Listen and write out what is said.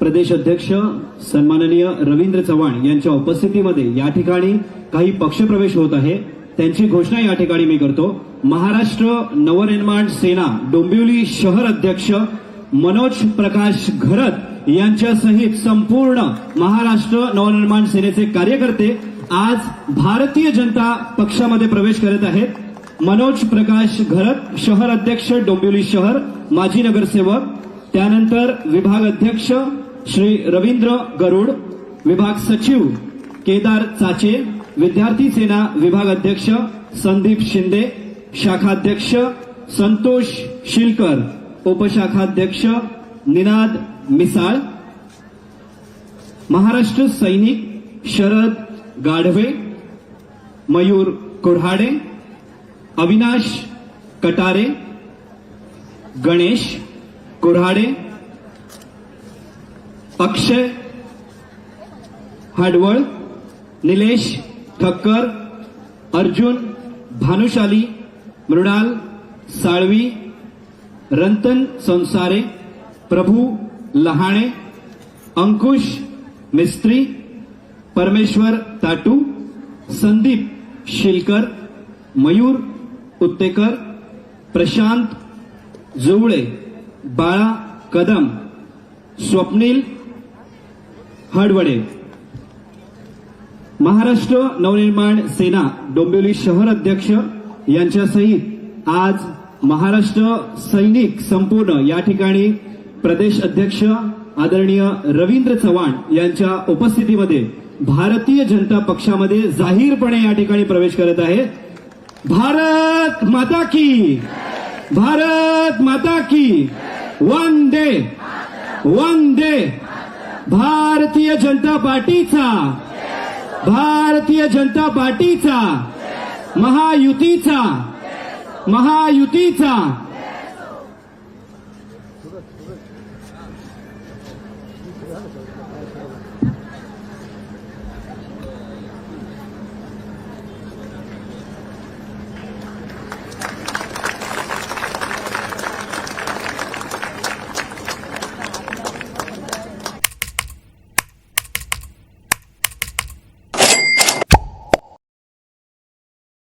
प्रदेश अध्यक्ष सन्माननीय रवींद्र चव्हाण यांच्या उपस्थितीमध्ये या ठिकाणी काही पक्षप्रवेश होत आहे. त्यांची घोषणा या ठिकाणी मी करतो. महाराष्ट्र नवनिर्माण सेना डोंबिवली शहर अध्यक्ष मनोज प्रकाश घरत यांच्यासहित संपूर्ण महाराष्ट्र नवनिर्माण सेनेचे कार्यकर्ते आज भारतीय जनता पक्षामध्ये प्रवेश करत आहेत. मनोज प्रकाश घरत शहर अध्यक्ष डोंबिवली शहर माजी नगरसेवक त्यानंतर विभाग अध्यक्ष श्री रवींद्र गरुड विभाग सचिव केदार चाचे विद्यार्थी सेना विभाग अध्यक्ष संदीप शिंदे शाखाध्यक्ष संतोष शिलकर उपशाखाध्यक्ष निनाद मिसाळ महाराष्ट्र सैनिक शरद गाढवे मयूर कोऱ्हाडे अविनाश कटारे गणेश कुऱ्हाडे अक्षय हाडवळ निलेश ठक्कर अर्जुन भानुशाली मृणाल साळवी रंतन संसारे प्रभू लहाणे अंकुश मिस्त्री परमेश्वर ताटू संदीप शिलकर मयूर उत्तेकर प्रशांत जुवळे. बाळा कदम स्वप्नील हडवडे. महाराष्ट्र नवनिर्माण सेना डोंबिवली शहर अध्यक्ष यांच्यासहित आज महाराष्ट्र सैनिक संपूर्ण या ठिकाणी प्रदेश अध्यक्ष आदरणीय रवींद्र चव्हाण यांच्या उपस्थितीमध्ये भारतीय जनता पक्षामध्ये जाहीरपणे या ठिकाणी प्रवेश करत आहे. भारत माता की! भारत माता की! वंदे वंदे भारतीय जनता पार्टीचा. भारतीय जनता पार्टीचा. महायुतीचा. महायुतीचा.